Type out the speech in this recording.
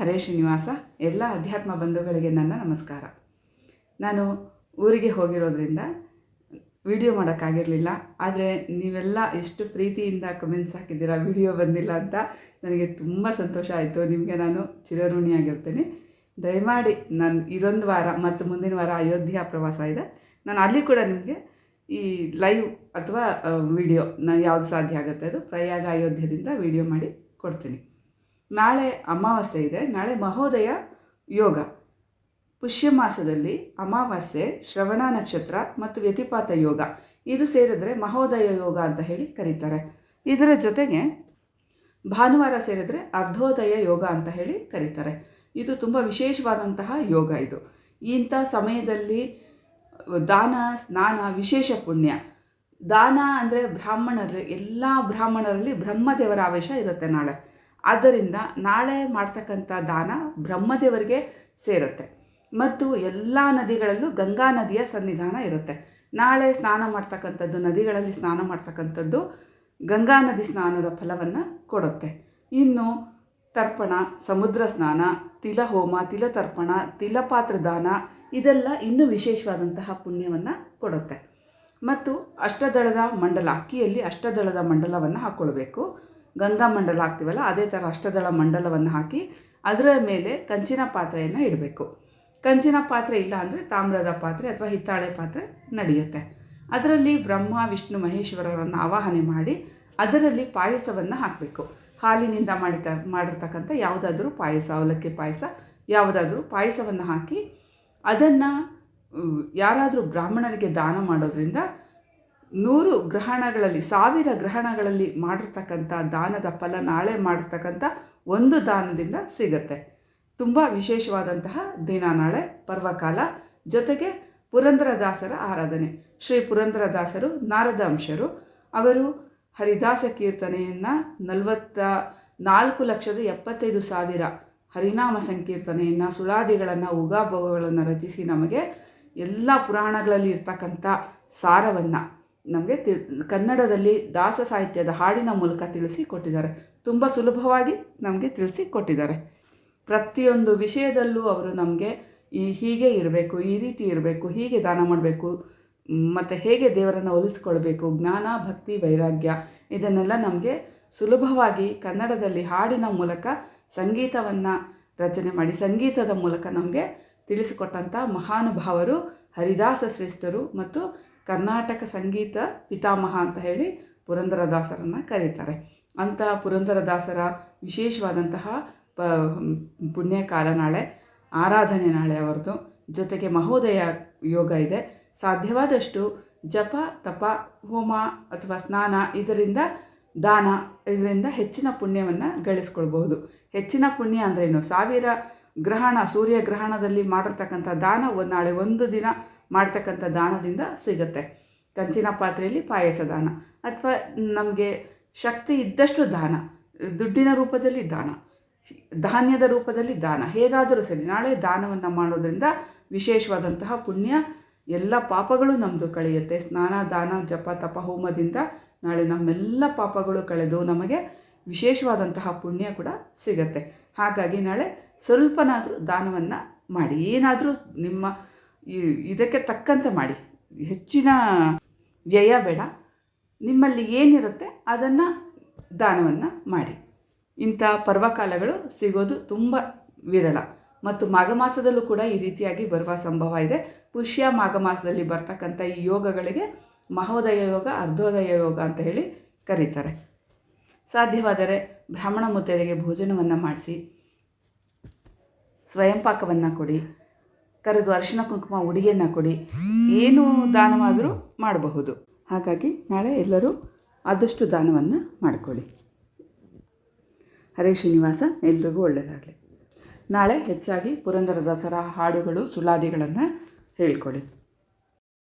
ಹರೇ ಶ್ರೀನಿವಾಸ, ಎಲ್ಲ ಅಧ್ಯಾತ್ಮ ಬಂಧುಗಳಿಗೆ ನನ್ನ ನಮಸ್ಕಾರ. ನಾನು ಊರಿಗೆ ಹೋಗಿರೋದ್ರಿಂದ ವಿಡಿಯೋ ಮಾಡೋಕ್ಕಾಗಿರಲಿಲ್ಲ, ಆದರೆ ನೀವೆಲ್ಲ ಎಷ್ಟು ಪ್ರೀತಿಯಿಂದ ಕಮೆಂಟ್ಸ್ ಹಾಕಿದ್ದೀರಾ, ವಿಡಿಯೋ ಬಂದಿಲ್ಲ ಅಂತ ನನಗೆ ತುಂಬ ಸಂತೋಷ ಆಯಿತು. ನಿಮಗೆ ನಾನು ಚಿರಋಣಿಯಾಗಿರ್ತೇನೆ ದಯಮಾಡಿ ನಾನು ಇದೊಂದು ವಾರ ಮತ್ತು ಮುಂದಿನ ವಾರ ಅಯೋಧ್ಯ ಪ್ರವಾಸ ಇದೆ. ನಾನು ಅಲ್ಲಿ ಕೂಡ ನಿಮಗೆ ಈ ಲೈವ್ ಅಥವಾ ವಿಡಿಯೋ ನಾನು ಯಾವುದು ಸಾಧ್ಯ ಆಗುತ್ತೆ ಅದು ಪ್ರಯಾಗ ಅಯೋಧ್ಯದಿಂದ ವಿಡಿಯೋ ಮಾಡಿ ಕೊಡ್ತೀನಿ. ನಾಳೆ ಅಮಾವಾಸ್ಯೆ ಇದೆ. ನಾಳೆ ಮಹೋದಯ ಯೋಗ. ಪುಷ್ಯ ಮಾಸದಲ್ಲಿ ಅಮಾವಾಸ್ಯೆ, ಶ್ರವಣ ನಕ್ಷತ್ರ ಮತ್ತು ವ್ಯತಿಪಾತ ಯೋಗ. ಇದು ಸೇರಿದ್ರೆ ಮಹೋದಯ ಯೋಗ ಅಂತ ಹೇಳಿ ಕರೀತಾರೆ. ಇದರ ಜೊತೆಗೆ ಭಾನುವಾರ ಸೇರಿದ್ರೆ ಅರ್ಧೋದಯ ಯೋಗ ಅಂತ ಹೇಳಿ ಕರೀತಾರೆ. ಇದು ತುಂಬ ವಿಶೇಷವಾದಂತಹ ಯೋಗ ಇದು. ಇಂಥ ಸಮಯದಲ್ಲಿ ದಾನ, ಸ್ನಾನ, ವಿಶೇಷ ಪುಣ್ಯ. ದಾನ ಅಂದರೆ ಬ್ರಾಹ್ಮಣರಲ್ಲಿ ಎಲ್ಲ ಬ್ರಾಹ್ಮಣರಲ್ಲಿ ಬ್ರಹ್ಮದೇವರ ಆವೇಶ ಇರುತ್ತೆ ನಾಳೆ. ಆದ್ದರಿಂದ ನಾಳೆ ಮಾಡ್ತಕ್ಕಂಥ ದಾನ ಬ್ರಹ್ಮದೇವರಿಗೆ ಸೇರುತ್ತೆ. ಮತ್ತು ಎಲ್ಲ ನದಿಗಳಲ್ಲೂ ಗಂಗಾ ನದಿಯ ಸನ್ನಿಧಾನ ಇರುತ್ತೆ. ನಾಳೆ ಸ್ನಾನ ಮಾಡ್ತಕ್ಕಂಥದ್ದು, ನದಿಗಳಲ್ಲಿ ಸ್ನಾನ ಮಾಡ್ತಕ್ಕಂಥದ್ದು ಗಂಗಾ ನದಿ ಸ್ನಾನದ ಫಲವನ್ನು ಕೊಡುತ್ತೆ. ಇನ್ನು ತರ್ಪಣ, ಸಮುದ್ರ ಸ್ನಾನ, ತಿಲ ಹೋಮ, ತಿಲ ತಿಲತರ್ಪಣ ತಿಲಪಾತ್ರ ದಾನ ಇದೆಲ್ಲ ಇನ್ನೂ ವಿಶೇಷವಾದಂತಹ ಪುಣ್ಯವನ್ನು ಕೊಡುತ್ತೆ. ಮತ್ತು ಅಷ್ಟದಳದ ಮಂಡಲ, ಅಕ್ಕಿಯಲ್ಲಿ ಅಷ್ಟದಳದ ಮಂಡಲವನ್ನು ಹಾಕ್ಕೊಳ್ಬೇಕು ಗಂಗಾ ಮಂಡಲ ಹಾಕ್ತೀವಲ್ಲ, ಅದೇ ಥರ ಅಷ್ಟದಳ ಮಂಡಲವನ್ನು ಹಾಕಿ ಅದರ ಮೇಲೆ ಕಂಚಿನ ಪಾತ್ರೆಯನ್ನು ಇಡಬೇಕು. ಕಂಚಿನ ಪಾತ್ರೆ ಇಲ್ಲ ಅಂದರೆ ತಾಮ್ರದ ಪಾತ್ರೆ ಅಥವಾ ಹಿತ್ತಾಳೆ ಪಾತ್ರೆ ನಡೆಯುತ್ತೆ. ಅದರಲ್ಲಿ ಬ್ರಹ್ಮ, ವಿಷ್ಣು, ಮಹೇಶ್ವರರನ್ನು ಆವಾಹನೆ ಮಾಡಿ ಅದರಲ್ಲಿ ಪಾಯಸವನ್ನು ಹಾಕಬೇಕು. ಹಾಲಿನಿಂದ ಮಾಡಿತ, ಮಾಡಿರ್ತಕ್ಕಂಥ ಯಾವುದಾದ್ರೂ ಪಾಯಸ, ಅವಲಕ್ಕಿ ಪಾಯಸ, ಯಾವುದಾದ್ರೂ ಪಾಯಸವನ್ನು ಹಾಕಿ ಅದನ್ನು ಯಾರಾದರೂ ಬ್ರಾಹ್ಮಣರಿಗೆ ದಾನ ಮಾಡೋದ್ರಿಂದ ನೂರು ಗ್ರಹಣಗಳಲ್ಲಿ, ಸಾವಿರ ಗ್ರಹಣಗಳಲ್ಲಿ ಮಾಡಿರ್ತಕ್ಕಂಥ ದಾನದ ಫಲ ನಾಳೆ ಮಾಡಿರ್ತಕ್ಕಂಥ ಒಂದು ದಾನದಿಂದ ಸಿಗತ್ತೆ. ತುಂಬ ವಿಶೇಷವಾದಂತಹ ದಿನ ನಾಳೆ, ಪರ್ವಕಾಲ, ಜೊತೆಗೆ ಪುರಂದರದಾಸರ ಆರಾಧನೆ. ಶ್ರೀ ಪುರಂದರದಾಸರು ನಾರದ ಅಂಶರು ಅವರು ಹರಿದಾಸ ಕೀರ್ತನೆಯನ್ನು ನಲವತ್ತ ನಾಲ್ಕು ಲಕ್ಷದ ಎಪ್ಪತ್ತೈದು ಸಾವಿರ ಹರಿನಾಮ ಸಂಕೀರ್ತನೆಯನ್ನು, ಸುಳಾದಿಗಳನ್ನು ಉಗಾಭೋಗಗಳನ್ನು ರಚಿಸಿ ನಮಗೆ ಎಲ್ಲ ಪುರಾಣಗಳಲ್ಲಿ ಇರ್ತಕ್ಕಂಥ ಸಾರವನ್ನು ನಮಗೆ ತಿ, ಕನ್ನಡದಲ್ಲಿ ದಾಸ ಸಾಹಿತ್ಯದ ಹಾಡಿನ ಮೂಲಕ ತಿಳಿಸಿ ಕೊಟ್ಟಿದ್ದಾರೆ. ತುಂಬ ಸುಲಭವಾಗಿ ನಮಗೆ ತಿಳಿಸಿ ಕೊಟ್ಟಿದ್ದಾರೆ. ಪ್ರತಿಯೊಂದು ವಿಷಯದಲ್ಲೂ ಅವರು ನಮಗೆ ಈ ಹೀಗೆ ಇರಬೇಕು, ಈ ರೀತಿ ಇರಬೇಕು, ಹೀಗೆ ದಾನ ಮಾಡಬೇಕು, ಮತ್ತು ಹೇಗೆ ದೇವರನ್ನು ಒಲಿಸ್ಕೊಳ್ಬೇಕು, ಜ್ಞಾನ, ಭಕ್ತಿ, ವೈರಾಗ್ಯ ಇದನ್ನೆಲ್ಲ ನಮಗೆ ಸುಲಭವಾಗಿ ಕನ್ನಡದಲ್ಲಿ ಹಾಡಿನ ಮೂಲಕ ಸಂಗೀತವನ್ನು ರಚನೆ ಮಾಡಿ, ಸಂಗೀತದ ಮೂಲಕ ನಮಗೆ ತಿಳಿಸಿಕೊಟ್ಟಂಥ ಮಹಾನುಭಾವರು ಹರಿದಾಸ ಶ್ರೇಷ್ಠರು ಮತ್ತು ಕರ್ನಾಟಕ ಸಂಗೀತ ಪಿತಾಮಹ ಅಂತ ಹೇಳಿ ಪುರಂದರದಾಸರನ್ನು ಕರೀತಾರೆ. ಅಂತಹ ಪುರಂದರದಾಸರ ವಿಶೇಷವಾದಂತಹ ಪ ಪುಣ್ಯಕಾಲ ನಾಳೆ, ಆರಾಧನೆ ನಾಳೆ ಅವರದು. ಜೊತೆಗೆ ಮಹೋದಯ ಯೋಗ ಇದೆ. ಸಾಧ್ಯವಾದಷ್ಟು ಜಪ, ತಪ, ಹೋಮ ಅಥವಾ ಸ್ನಾನ ಇದರಿಂದ ದಾನ, ಇದರಿಂದ ಹೆಚ್ಚಿನ ಪುಣ್ಯವನ್ನು ಗಳಿಸ್ಕೊಳ್ಬಹುದು. ಹೆಚ್ಚಿನ ಪುಣ್ಯ ಅಂದ್ರೇನು? ಸಾವಿರ ಗ್ರಹಣ, ಸೂರ್ಯ ಗ್ರಹಣದಲ್ಲಿ ಮಾಡಿರ್ತಕ್ಕಂಥ ದಾನ ಒಂದು ನಾಳೆ ಒಂದು ದಿನ ಮಾಡ್ತಕ್ಕಂಥ ದಾನದಿಂದ ಸಿಗುತ್ತೆ. ಕಂಚಿನ ಪಾತ್ರೆಯಲ್ಲಿ ಪಾಯಸ ದಾನ ಅಥವಾ ನಮಗೆ ಶಕ್ತಿ ಇದ್ದಷ್ಟು ದಾನ, ದುಡ್ಡಿನ ರೂಪದಲ್ಲಿ ದಾನ, ಧಾನ್ಯದ ರೂಪದಲ್ಲಿ ದಾನ, ಹೇಗಾದರೂ ಸರಿ ನಾಳೆ ದಾನವನ್ನು ಮಾಡೋದರಿಂದ ವಿಶೇಷವಾದಂತಹ ಪುಣ್ಯ, ಎಲ್ಲ ಪಾಪಗಳು ನಮ್ಮದು ಕಳೆಯುತ್ತೆ. ಸ್ನಾನ, ದಾನ, ಜಪ, ತಪ, ಹೋಮದಿಂದ ನಾಳೆ ನಮ್ಮೆಲ್ಲ ಪಾಪಗಳು ಕಳೆದು ನಮಗೆ ವಿಶೇಷವಾದಂತಹ ಪುಣ್ಯ ಕೂಡ ಸಿಗತ್ತೆ. ಹಾಗಾಗಿ ನಾಳೆ ಸ್ವಲ್ಪನಾದರೂ ದಾನವನ್ನು ಮಾಡಿ, ಏನಾದರೂ ನಿಮ್ಮ ಇದಕ್ಕೆ ತಕ್ಕಂತೆ ಮಾಡಿ. ಹೆಚ್ಚಿನ ವ್ಯಯ ಬೇಡ. ನಿಮ್ಮಲ್ಲಿ ಏನಿರುತ್ತೆ ಅದನ್ನು ದಾನವನ್ನು ಮಾಡಿ. ಇಂಥ ಪರ್ವಕಾಲಗಳು ಸಿಗೋದು ತುಂಬ ವಿರಳ. ಮತ್ತು ಮಾಘ ಮಾಸದಲ್ಲೂ ಕೂಡ ಈ ರೀತಿಯಾಗಿ ಬರುವ ಸಂಭವ ಇದೆ. ಪುಷ್ಯ ಮಾಘ ಮಾಸದಲ್ಲಿ ಬರ್ತಕ್ಕಂಥ ಈ ಯೋಗಗಳಿಗೆ ಮಹೋದಯ ಯೋಗ, ಅರ್ಧೋದಯ ಯೋಗ ಅಂತ ಹೇಳಿ ಕರೀತಾರೆ. ಸಾಧ್ಯವಾದರೆ ಬ್ರಾಹ್ಮಣ ಮುತ್ತೈದೆಗೆ ಭೋಜನವನ್ನು ಮಾಡಿಸಿ, ಸ್ವಯಂಪಾಕವನ್ನು ಕೊಡಿ, ಕರೆದು ಅರಿಶಿನ ಕುಂಕುಮ ಉಡುಗೆಯನ್ನು ಕೊಡಿ, ಏನು ದಾನವಾದರೂ ಮಾಡಬಹುದು. ಹಾಗಾಗಿ ನಾಳೆ ಎಲ್ಲರೂ ಆದಷ್ಟು ದಾನವನ್ನು ಮಾಡಿಕೊಳ್ಳಿ. ಹರೇ ಶ್ರೀನಿವಾಸ, ಎಲ್ರಿಗೂ ಒಳ್ಳೆಯದಾಗಲಿ ನಾಳೆ ಹೆಚ್ಚಾಗಿ ಪುರಂದರದಾಸರ ಹಾಡುಗಳು, ಸುಲಾದಿಗಳನ್ನು ಹೇಳ್ಕೊಡಿ